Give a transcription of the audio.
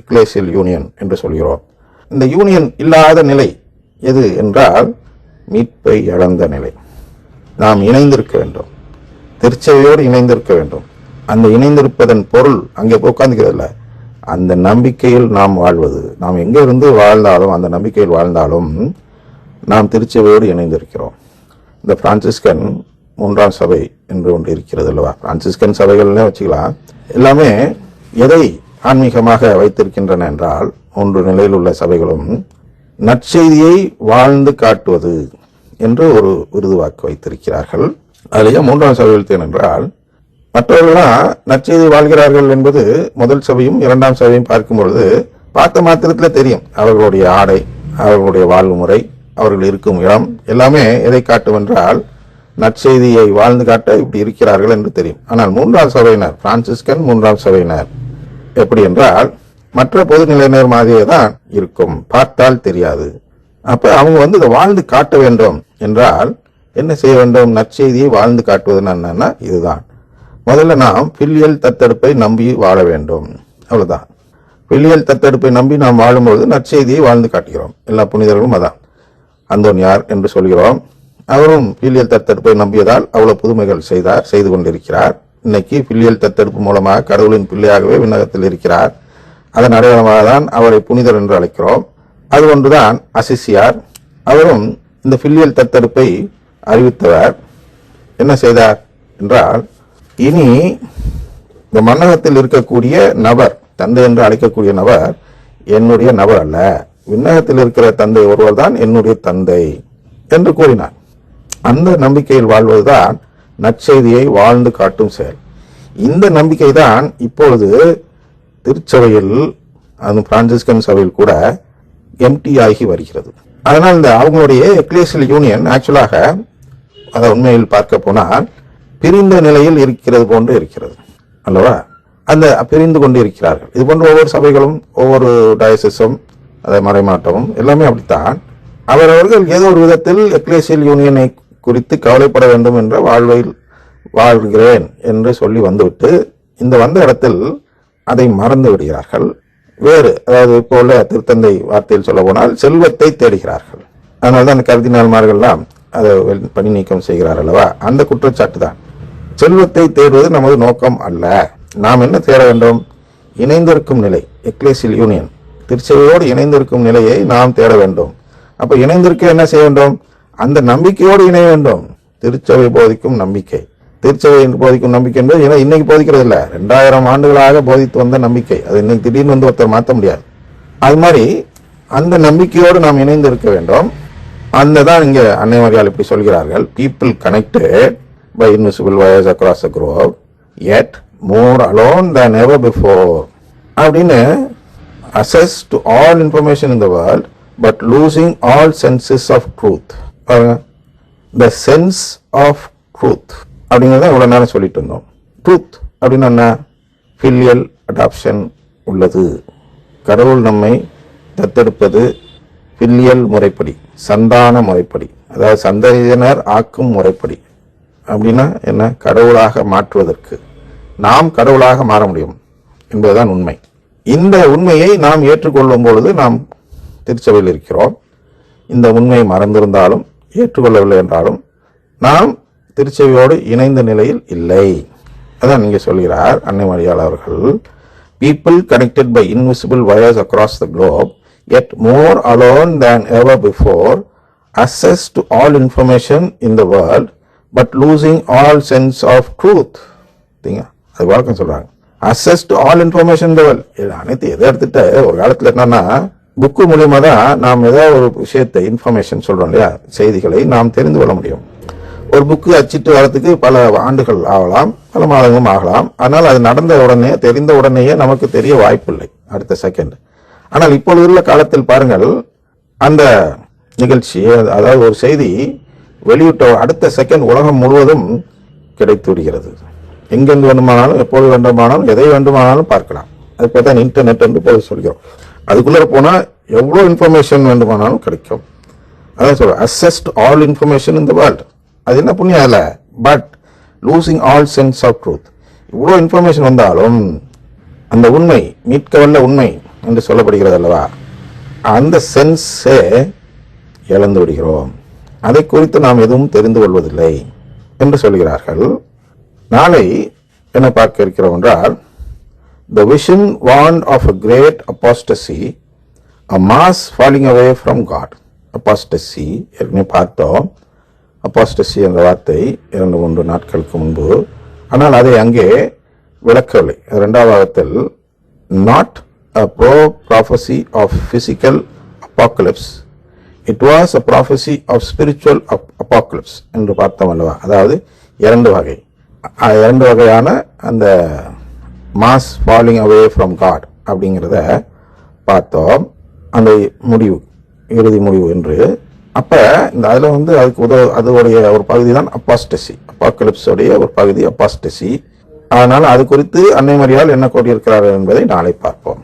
எக்லேசியல் union என்று சொல்கிறோம். இந்த யூனியன் இல்லாத நிலை எது என்றால் மீட்பை இழந்த நிலை. நாம் இணைந்திருக்க வேண்டும். திருச்சபையோடு இணைந்திருக்க வேண்டும். அந்த இணைந்திருப்பதன் பொருள் அங்கே உட்காந்துக்கிறதில்ல அந்த நம்பிக்கையில் நாம் வாழ்வது. நாம் எங்கே இருந்து வாழ்ந்தாலும் அந்த நம்பிக்கையில் வாழ்ந்தாலும் நாம் திருச்சபையோடு இணைந்திருக்கிறோம். இந்த பிரான்சிஸ்கன் மூன்றாம் சபை என்று ஒன்று இருக்கிறது அல்லவா? பிரான்சிஸ்கன் சபைகள்னே வச்சுக்கலாம். எல்லாமே எதை ஆன்மீகமாக வைத்திருக்கின்றன என்றால் மூன்று நிலையில் உள்ள சபைகளும் நற்செய்தியை வாழ்ந்து காட்டுவது என்று ஒரு விருது வாக்கு வைத்திருக்கிறார்கள். அதிலேயே மூன்றாம் சபை என்றால் மற்றவர்களாம் நற்செய்தி வாழ்கிறார்கள் என்பது முதல் சபையும் இரண்டாம் சபையும் பார்க்கும் பொழுது பார்த்த மாத்திரத்தில் தெரியும். அவர்களுடைய ஆடை அவர்களுடைய வாழ்வு முறை அவர்கள் இருக்கும் இடம் எல்லாமே எதை காட்டும் என்றால் நற்செய்தியை வாழ்ந்து காட்ட இப்படி இருக்கிறார்கள் என்று தெரியும். ஆனால் மூன்றாம் சபையினர் பிரான்சிஸ்கன் மூன்றாம் சபையினர் எப்படி என்றால் மற்ற பொதுநிலையினர் மாதிரியே தான் இருக்கும். பார்த்தால் தெரியாது. அப்ப அவங்க வந்து இதை வாழ்ந்து காட்ட வேண்டும் என்றால் என்ன செய்ய வேண்டும்? நற்செய்தியை வாழ்ந்து காட்டுவது என்னன்னா இதுதான். முதல்ல நாம் பில்லியல் தத்தெடுப்பை நம்பி வாழ வேண்டும். அவ்வளவுதான். பில்லியல் தத்தெடுப்பை நம்பி நாம் வாழும்பொழுது நற்செய்தியை வாழ்ந்து காட்டுகிறோம். எல்லா புனிதர்களும் அதான். அந்தோனியார் என்று சொல்கிறோம். அவரும் பில்லியல் தத்தெடுப்பை நம்பியதால் அவ்வளவு புதுமைகள் செய்தார் செய்து கொண்டிருக்கிறார். இன்னைக்கு பிள்ளையல் தத்தெடுப்பு மூலமாக கடவுளின் பிள்ளையாகவே விண்ணகத்தில் இருக்கிறார். அதன் அடையாளமாக தான் அவரை புனிதர் என்று அழைக்கிறோம். அது ஒன்றுதான் அசிசியார். அவரும் இந்த பில்லியல் தத்தெடுப்பை அறிவித்தவர். என்ன செய்தார் என்றால் இனி இந்த மன்னகத்தில் இருக்கக்கூடிய நபர் தந்தை என்று அழைக்கக்கூடிய நபர் என்னுடைய நபர் அல்ல. விண்ணகத்தில் இருக்கிற தந்தை ஒருவர் தான் என்னுடைய தந்தை என்று கூறினார். அந்த நம்பிக்கையில் வாழ்வதுதான் நற்செய்தியை வாழ்ந்து காட்டும் செயல். இந்த நம்பிக்கை தான் இப்பொழுது திருச்சபையில் அது பிரான்சிஸ்கன் சபையில் கூட எம்டி ஆகி வருகிறது. அதனால் இந்த அவங்களுடைய எக்லேசியல் யூனியன் ஆக்சுவலாக அதை உண்மையில் பார்க்க போனால் பிரிந்த நிலையில் இருக்கிறது போன்று இருக்கிறது. அல்லவா? அந்த பிரிந்து கொண்டு இருக்கிறார்கள். இது போன்ற ஒவ்வொரு சபைகளும் ஒவ்வொரு டயசிஸும் அதை மறைமாட்டமும் எல்லாமே அப்படித்தான். அவரவர்கள் ஏதோ ஒரு விதத்தில் எக்லேசியல் யூனியனை குறித்து கவலைப்பட வேண்டும் என்ற வாழ்வில் வாழ்கிறேன் என்று சொல்லி வந்துவிட்டு இந்த வந்த இடத்தில் அதை மறந்து விடுகிறார்கள். வேறு அதாவது இப்போ உள்ள திருத்தந்தை வார்த்தையில் சொல்ல போனால் செல்வத்தை தேடுகிறார்கள். அதனால தான் கருதினால்மார்கள்லாம் அதை பணி நீக்கம் செய்கிறார் அல்லவா? அந்த குற்றச்சாட்டு தான். செல்வத்தை தேடுவது நமது நோக்கம் அல்ல. நாம் என்ன தேட வேண்டும்? இணைந்திருக்கும் நிலை எக்லேசில் யூனியன் திருச்சபையோடு இணைந்திருக்கும் நிலையை நாம் தேட வேண்டும். அப்ப இணைந்திருக்க என்ன செய்ய வேண்டும்? அந்த நம்பிக்கையோடு இணைய வேண்டும். திருச்சபை போதிக்கும் நம்பிக்கை. திருச்சபை போதிக்கும் நம்பிக்கை என்பது ஏன்னா இன்னைக்கு போதிக்கிறது இல்ல ரெண்டாயிரம் ஆண்டுகளாக போதித்து வந்த நம்பிக்கை. அது இன்னைக்கு திடீர்னு வந்து ஒருத்தர் மாற்ற முடியாது. அது மாதிரி அந்த நம்பிக்கையோடு நாம் இணைந்து இருக்க வேண்டும். அந்த தான் இங்க அன்னை மரியாள் இப்படி சொல்கிறார்கள். People connected by invisible wires across a globe yet more alone than ever before அப்படின்னு access to all information in the world but losing all senses of truth Uh, பாருங்க த சென்ஸ் ஆஃப் ட்ரூத் அப்படிங்கிறத இவ்வளோ நேரம் சொல்லிட்டு இருந்தோம். Truth அப்படின்னு என்ன? ஃபில்லியல் adoption உள்ளது. கடவுள் நம்மை தத்தெடுப்பது ஃபில்லியல் முறைப்படி சந்தான முறைப்படி. அதாவது சந்ததியினர் ஆக்கும் முறைப்படி. அப்படின்னா என்ன? கடவுளாக மாற்றுவதற்கு. நாம் கடவுளாக மாற முடியும் என்பதுதான் உண்மை. இந்த உண்மையை நாம் ஏற்றுக்கொள்ளும் பொழுது நாம் திருச்சபையில் இருக்கிறோம். இந்த உண்மை மறந்திருந்தாலும் ஏற்றுக்கொள்ளவில்லை என்றாலும் நாம் திருச்செவியோடு இணைந்த நிலையில் இல்லை அதான் நீங்கள் சொல்கிறார் அன்னை மரியாள் அவர்கள் people connected by invisible wires across the globe yet more alone than ever before access to all information in the world but losing all sense of truth அது வழக்கம் சொல்கிறாங்க அசஸ் டு ஆல் இன்ஃபர்மேஷன் இந்த world இது அனைத்து எதை எடுத்துகிட்ட ஒரு காலத்தில் என்னன்னா புக்கு மூலியமா தான் நாம் ஏதாவது ஒரு விஷயத்தை இன்ஃபர்மேஷன் சொல்கிறோம் இல்லையா? செய்திகளை நாம் தெரிந்து கொள்ள முடியும். ஒரு புக்கு அச்சிட்டு வரத்துக்கு பல ஆண்டுகள் ஆகலாம் பல மாதங்களும் ஆகலாம். ஆனால் அது நடந்த உடனே தெரிந்த உடனேயே நமக்கு தெரிய வாய்ப்பில்லை அடுத்த செகண்ட் ஆனால் இப்பொழுது உள்ள காலத்தில் பாருங்கள் அந்த நிகழ்ச்சி அதாவது ஒரு செய்தி வெளியிட்ட அடுத்த செகண்ட் உலகம் முழுவதும் கிடைத்து விடுகிறது. எங்கெங்கு வேண்டுமானாலும் எப்போது வேண்டுமானாலும் எதை வேண்டுமானாலும் பார்க்கலாம். அது பேர் தான் இன்டர்நெட் என்று போது சொல்கிறோம். அதுக்குள்ளே போனால் எவ்வளோ இன்ஃபர்மேஷன் வேண்டுமானாலும் கிடைக்கும். அதான் சொல்கிறேன் access to all information in the world அது என்ன புண்ணியம் இல்லை but losing all sense of truth இவ்வளோ இன்ஃபர்மேஷன் வந்தாலும் அந்த உண்மை மீட்க வல்ல உண்மை என்று சொல்லப்படுகிறது அல்லவா? அந்த சென்ஸே இழந்து விடுகிறோம். அதை குறித்து நாம் எதுவும் தெரிந்து கொள்வதில்லை என்று சொல்கிறார்கள். நாளை என்ன பார்க்க இருக்கிறோம் என்றால் the vision warned of a great apostasy a mass falling away from God. Apostasy ஏற்கனவே பார்த்தோம். Apostasy என்ற வார்த்தை இரண்டு மூன்று நாட்களுக்கு முன்பு. ஆனால் அதை அங்கே விளக்கவில்லை. இரண்டாவது வாரத்தில் not a pro prophecy of physical apocalypse it was a prophecy of spiritual apocalypse என்று பார்த்தோம் அல்லவா? அதாவது இரண்டு வகை. இரண்டு வகையான அந்த mass falling away from God அப்படிங்கிறத பார்த்தோம். அந்த முடிவு இறுதி முடிவு என்று. அப்போ இந்த அதில் வந்து அதுக்கு உதவ அதோடைய ஒரு பகுதி தான் அப்பாஸ்டசி அப்பாக்கலிப்ஸோடைய ஒரு பகுதி அப்பாஸ்டசி அதனால் அது குறித்து அன்னை மரியாள் என்ன கோரியிருக்கிறார்கள் என்பதை நாளை பார்ப்போம்.